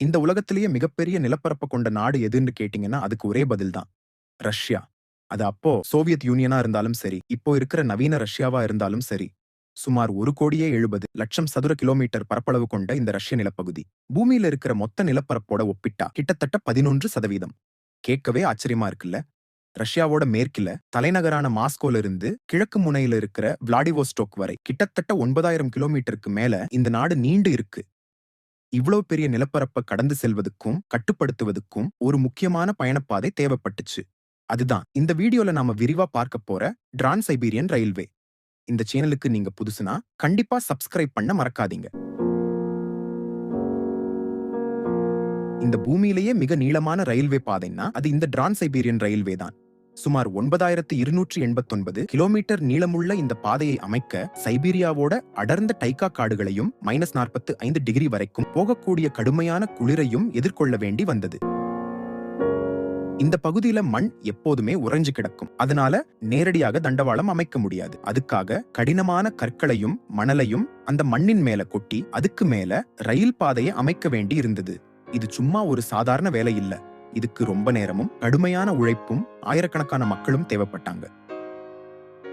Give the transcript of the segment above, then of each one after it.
இந்த உலகத்திலேயே மிகப்பெரிய நிலப்பரப்பு கொண்ட நாடு எதுன்னு கேட்டீங்கன்னா அதுக்கு ஒரே பதில் தான். ரஷ்யா. அது அப்போ சோவியத் யூனியனா இருந்தாலும் சரி இப்போ இருக்கிற நவீன ரஷ்யாவா இருந்தாலும் சரி சுமார் ஒரு கோடியே எழுபது லட்சம் சதுர கிலோமீட்டர் பரப்பளவு கொண்ட இந்த ரஷ்ய நிலப்பகுதி பூமியில இருக்கிற மொத்த நிலப்பரப்போட ஒப்பிட்டா கிட்டத்தட்ட பதினொன்று சதவீதம். கேட்கவே ஆச்சரியமா இருக்குல்ல? ரஷ்யாவோட மேற்கில தலைநகரான மாஸ்கோல இருந்து கிழக்கு முனையில இருக்கிற விளாடிவோஸ்டோக் வரை கிட்டத்தட்ட ஒன்பதாயிரம் கிலோமீட்டருக்கு மேல இந்த நாடு நீண்டு இருக்கு. இவ்வளவு பெரிய நிலப்பரப்பை கடந்து செல்வதற்கும் கட்டுப்படுத்துவதற்கும் ஒரு முக்கியமான பயணப்பாதை தேவைப்பட்டுச்சு. அதுதான். இந்த வீடியோல நாம விரிவா பார்க்க போற டிரான் சைபீரியன் ரயில்வே இந்த சேனலுக்கு நீங்க புதுசுனா கண்டிப்பா சப்ஸ்கிரைப் பண்ண மறக்காதீங்க. இந்த பூமியிலேயே மிக நீளமான ரயில்வே பாதைன்னா அது இந்த டிரான் சைபீரியன் ரயில்வே தான். சுமார் ஒன்பதாயிரத்து இருநூற்றி எண்பத்தொன்பது கிலோமீட்டர் நீளமுள்ள இந்த பாதையை அமைக்க சைபீரியாவோட அடர்ந்த டைகா காடுகளையும் மைனஸ் நாற்பத்து ஐந்து டிகிரி வரைக்கும் போகக்கூடிய கடுமையான குளிரையும் எதிர்கொள்ள வேண்டி வந்தது. இந்த பகுதியில மண் எப்போதுமே உறைஞ்சு கிடக்கும். அதனால நேரடியாக தண்டவாளம் அமைக்க முடியாது. அதுக்காக கடினமான கற்களையும் மணலையும் அந்த மண்ணின் மேல கொட்டி அதுக்கு மேல ரயில் பாதையை அமைக்க வேண்டி இருந்தது. இது சும்மா ஒரு சாதாரண வேலை இல்லை. இதுக்கு ரொம்ப நேரமும் கடுமையான உழைப்பும் ஆயிரக்கணக்கான மக்களும் தேவைப்பட்டாங்க.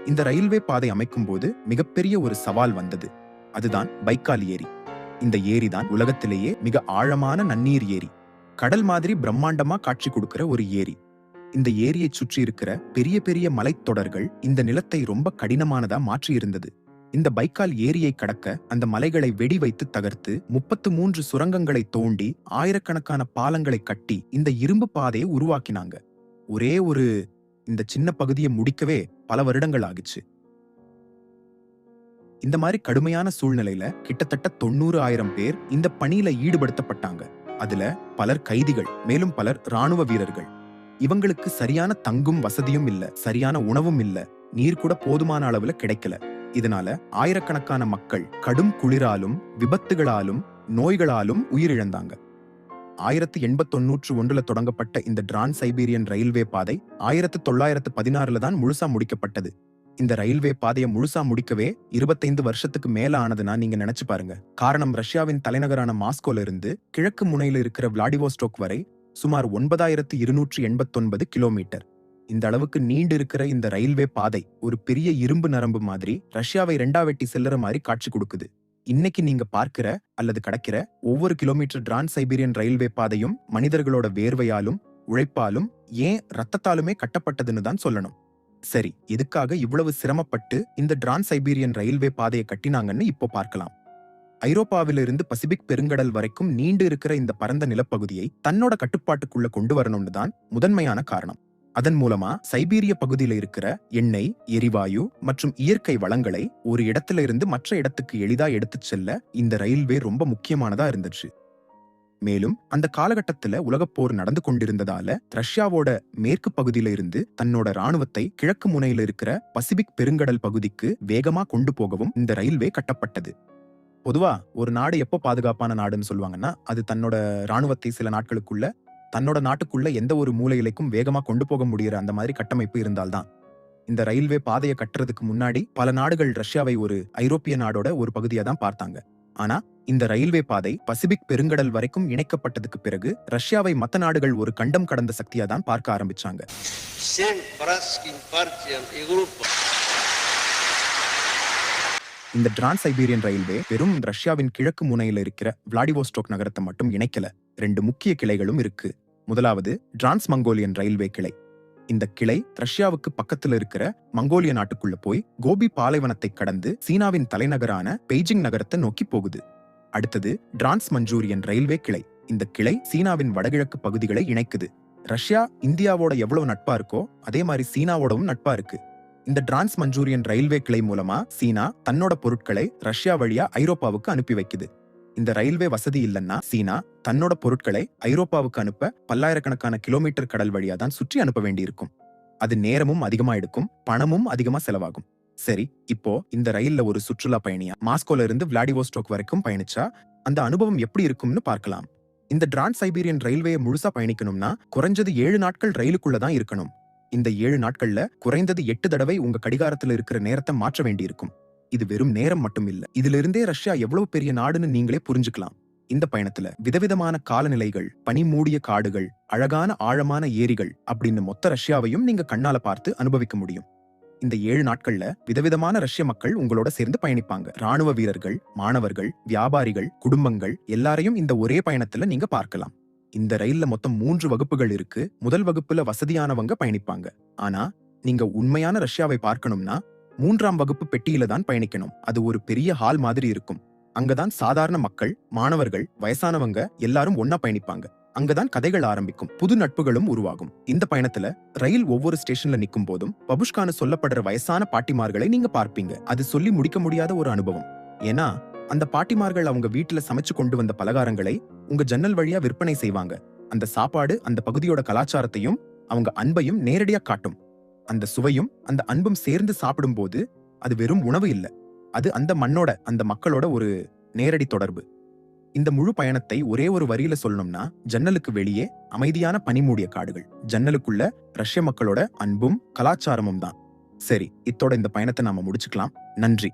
இந்த ரயில்வே பாதை அமைக்கும் போது மிகப்பெரிய ஒரு சவால் வந்தது. அதுதான் பைக்கால் ஏரி. இந்த ஏரி தான் உலகத்திலேயே மிக ஆழமான நன்னீர் ஏரி. கடல் மாதிரி பிரம்மாண்டமா காட்சி கொடுக்கிற ஒரு ஏரி. இந்த ஏரியை சுற்றி இருக்கிற பெரிய பெரிய மலைத்தொடர்கள் இந்த நிலத்தை ரொம்ப கடினமானதா மாற்றியிருந்தது. இந்த பைக்கால் ஏரியை கடக்க அந்த மலைகளை வெடி வைத்து தகர்த்து முப்பத்து மூன்று சுரங்கங்களை தோண்டி ஆயிரக்கணக்கான பாலங்களை கட்டி இந்த இரும்பு பாதையை உருவாக்கினாங்க. ஒரே ஒரு இந்த சின்ன பகுதியை முடிக்கவே பல வருடங்கள் ஆகிச்சு. இந்த மாதிரி கடுமையான சூழ்நிலையில கிட்டத்தட்ட தொண்ணூறு ஆயிரம் பேர் இந்த பணியில ஈடுபடுத்தப்பட்டாங்க. அதுல பலர் கைதிகள் மேலும் பலர் ராணுவ வீரர்கள். இவங்களுக்கு சரியான தங்கும் வசதியும் இல்ல சரியான உணவும் இல்ல நீர் கூட போதுமான அளவுல கிடைக்கல. இதனால ஆயிரக்கணக்கான மக்கள் கடும் குளிராலும் விபத்துகளாலும் நோய்களாலும் உயிரிழந்தாங்க. ஆயிரத்தி எண்பத்தொன்னூற்று ஒன்றுல தொடங்கப்பட்ட இந்த டிரான் சைபீரியன் ரயில்வே பாதை ஆயிரத்து தொள்ளாயிரத்து பதினாறுல தான் முழுசா முடிக்கப்பட்டது. இந்த ரயில்வே பாதையை முழுசா முடிக்கவே இருபத்தைந்து வருஷத்துக்கு மேல ஆனதுன்னா நீங்க நினைச்சு பாருங்க. காரணம் ரஷ்யாவின் தலைநகரான மாஸ்கோல இருந்து கிழக்கு முனையில இருக்கிற விளாடிவோஸ்டோக் வரை சுமார் ஒன்பதாயிரத்து இருநூற்று எண்பத்தொன்பது கிலோமீட்டர். இந்த அளவுக்கு நீண்டு இருக்கிற இந்த ரயில்வே பாதை ஒரு பெரிய இரும்பு நரம்பு மாதிரி ரஷ்யாவை ரெண்டா வெட்டி செல்லுற மாதிரி காட்சி கொடுக்குது. இன்னைக்கு நீங்க பார்க்கிற அல்லது கடக்கிற ஒவ்வொரு கிலோமீட்டர் டிரான் சைபீரியன் ரயில்வே பாதையும் மனிதர்களோட வேர்வையாலும் உழைப்பாலும் ஏன் ரத்தத்தாலுமே கட்டப்பட்டதுன்னு தான் சொல்லணும். சரி எதுக்காக இவ்வளவு சிரமப்பட்டு இந்த டிரான் சைபீரியன் ரயில்வே பாதையை கட்டினாங்கன்னு இப்போ பார்க்கலாம். ஐரோப்பாவிலிருந்து பசிபிக் பெருங்கடல் வரைக்கும் நீண்டு இருக்கிற இந்த பரந்த நிலப்பகுதியை தன்னோட கட்டுப்பாட்டுக்குள்ள கொண்டு வரணும்னு தான் முதன்மையான காரணம். அதன் மூலமா சைபீரிய பகுதியில இருக்கிற எண்ணெய் எரிவாயு மற்றும் இயற்கை வளங்களை ஒரு இடத்துல இருந்து மற்ற இடத்துக்கு எளிதா எடுத்துச் செல்ல இந்த ரயில்வே ரொம்ப முக்கியமானதா இருந்துச்சு. மேலும் அந்த காலகட்டத்துல உலகப்போர் நடந்து கொண்டிருந்ததால ரஷ்யாவோட மேற்கு பகுதியில இருந்து தன்னோட ராணுவத்தை கிழக்கு முனையில இருக்கிற பசிபிக் பெருங்கடல் பகுதிக்கு வேகமா கொண்டு போகவும் இந்த ரயில்வே கட்டப்பட்டது. பொதுவா ஒரு நாடு எப்போ பாதுகாப்பான நாடுன்னு சொல்லுவாங்கன்னா அது தன்னோட ராணுவத்தை சில நாட்களுக்குள்ள தன்னோட நாட்டுக்குள்ள எந்த ஒரு மூலையிலைக்கும் வேகமா கொண்டு போக முடியிற அந்த மாதிரி கட்டமைப்பு இருந்தால்தான். இந்த ரயில்வே பாதையை கட்டுறதுக்கு முன்னாடி பல நாடுகள் ரஷ்யாவை ஒரு ஐரோப்பிய நாடோட ஒரு பகுதியா தான் பார்த்தாங்க. ஆனா இந்த ரயில்வே பாதை பசிபிக் பெருங்கடல் வரைக்கும் இணைக்கப்பட்டதுக்கு பிறகு ரஷ்யாவை மற்ற நாடுகள் ஒரு கண்டம் கடந்த சக்தியா தான் பார்க்க ஆரம்பிச்சாங்க. இந்த டிரான்ஸ் சைபீரியன் ரயில்வே வெறும் ரஷ்யாவின் கிழக்கு முனையில் இருக்கிற விளாடிவோஸ்டோக் நகரத்தை மட்டும் இணைக்கல. ரெண்டு முக்கிய கிளைகளும் இருக்கு. முதலாவது டிரான்ஸ் மங்கோலியன் ரயில்வே கிளை. இந்த கிளை ரஷ்யாவுக்கு பக்கத்துல இருக்கிற மங்கோலிய நாட்டுக்குள்ள போய் கோபி பாலைவனத்தை கடந்து சீனாவின் தலைநகரான பெய்ஜிங் நகரத்தை நோக்கி போகுது. அடுத்தது டிரான்ஸ் மஞ்சூரியன் ரயில்வே கிளை. இந்த கிளை சீனாவின் வடகிழக்கு பகுதிகளை இணைக்குது. ரஷ்யா இந்தியாவோட எவ்வளவு நட்பா இருக்கோ அதே மாதிரி சீனாவோடவும் நட்பா இருக்கு. இந்த டிரான்ஸ் மஞ்சூரியன் ரயில்வே கிளை மூலமா சீனா தன்னோட பொருட்களை ரஷ்யா வழியா ஐரோப்பாவுக்கு அனுப்பி வைக்குது. இந்த ரயில்வே வசதி இல்லைன்னா சீனா தன்னோட பொருட்களை ஐரோப்பாவுக்கு அனுப்ப பல்லாயிரக்கணக்கான கிலோமீட்டர் கடல் வழியா தான் சுற்றி அனுப்ப வேண்டியிருக்கும். அது நேரமும் அதிகமா எடுக்கும் பணமும் அதிகமா செலவாகும். சரி இப்போ இந்த ரயில்ல ஒரு சுற்றுலா பயணியா மாஸ்கோல இருந்து விளாடிவோஸ்டோக் வரைக்கும் பயணிச்சா அந்த அனுபவம் எப்படி இருக்கும்னு பார்க்கலாம். இந்த டிரான்ஸ் சைபீரியன் ரயில்வேயை முழுசா பயணிக்கணும்னா குறைஞ்சது ஏழு நாட்கள் ரயிலுக்குள்ள தான் இருக்கணும். இந்த ஏழு நாட்கள்ல குறைந்தது எட்டு தடவை உங்க கடிகாரத்துல இருக்கிற நேரத்தை மாற்ற வேண்டியிருக்கும். இது வெறும் நேரம் மட்டும் இல்ல இதுல இருந்தே ரஷ்யா எவ்வளவு பெரிய நாடுன்னு நீங்களே புரிஞ்சுக்கலாம். இந்த பயணத்துல விதவிதமான காலநிலைகள் பனி மூடிய காடுகள் அழகான ஆழமான ஏரிகள் அப்படின்னு மொத்த ரஷ்யாவையும் நீங்க கண்ணால பார்த்து அனுபவிக்க முடியும். இந்த ஏழு நாட்கள்ல விதவிதமான ரஷ்ய மக்கள் உங்களோட சேர்ந்து பயணிப்பாங்க. ராணுவ வீரர்கள் மாணவர்கள் வியாபாரிகள் குடும்பங்கள் எல்லாரையும் இந்த ஒரே பயணத்துல நீங்க பார்க்கலாம். இந்த ரயில்ல மொத்தம் மூன்று வகுப்புகள் இருக்கு. முதல் வகுப்புல வசதியானவங்க பயணிப்பாங்க. ஆனா நீங்க உண்மையான ரஷ்யாவை பார்க்கணும்னா மூன்றாம் வகுப்பு பெட்டியில தான் பயணிக்கணும். அது ஒரு பெரிய ஹால் மாதிரி இருக்கும். அங்கதான் சாதாரண மக்கள் மாணவர்கள் வயசானவங்க எல்லாரும் ஒன்னா பயணிப்பாங்க. அங்கதான் கதைகள் ஆரம்பிக்கும். புது நட்புகளும் உருவாகும். இந்த பயணத்துல ரயில் ஒவ்வொரு ஸ்டேஷன்ல நிக்கும் போதும் பபுஷ்கான சொல்லப்படுற வயசான பாட்டிமார்களை நீங்க பார்ப்பீங்க. அது சொல்லி முடிக்க முடியாத ஒரு அனுபவம். ஏன்னா அந்த பாட்டிமார்கள் அவங்க வீட்டுல சமைச்சு கொண்டு வந்த பலகாரங்களை உங்க ஜன்னல் வழியா விற்பனை செய்வாங்க. அந்த சாப்பாடு அந்த பகுதியோட கலாச்சாரத்தையும் அவங்க அன்பையும் நேரடியா காட்டும். அந்த சுவையும் அந்த அன்பும் சேர்ந்து சாப்பிடும்போது அது வெறும் உணவு இல்ல. அது அந்த மண்ணோட அந்த மக்களோட ஒரு நேரடி தொடர்பு. இந்த முழு பயணத்தை ஒரே ஒரு வரியில சொல்லணும்னா ஜன்னலுக்கு வெளியே அமைதியான பனிமூடிய காடுகள். ஜன்னலுக்குள்ள ரஷ்ய மக்களோட அன்பும் கலாச்சாரமும் தான். சரி இத்தோட இந்த பயணத்தை நாம முடிச்சுக்கலாம். நன்றி.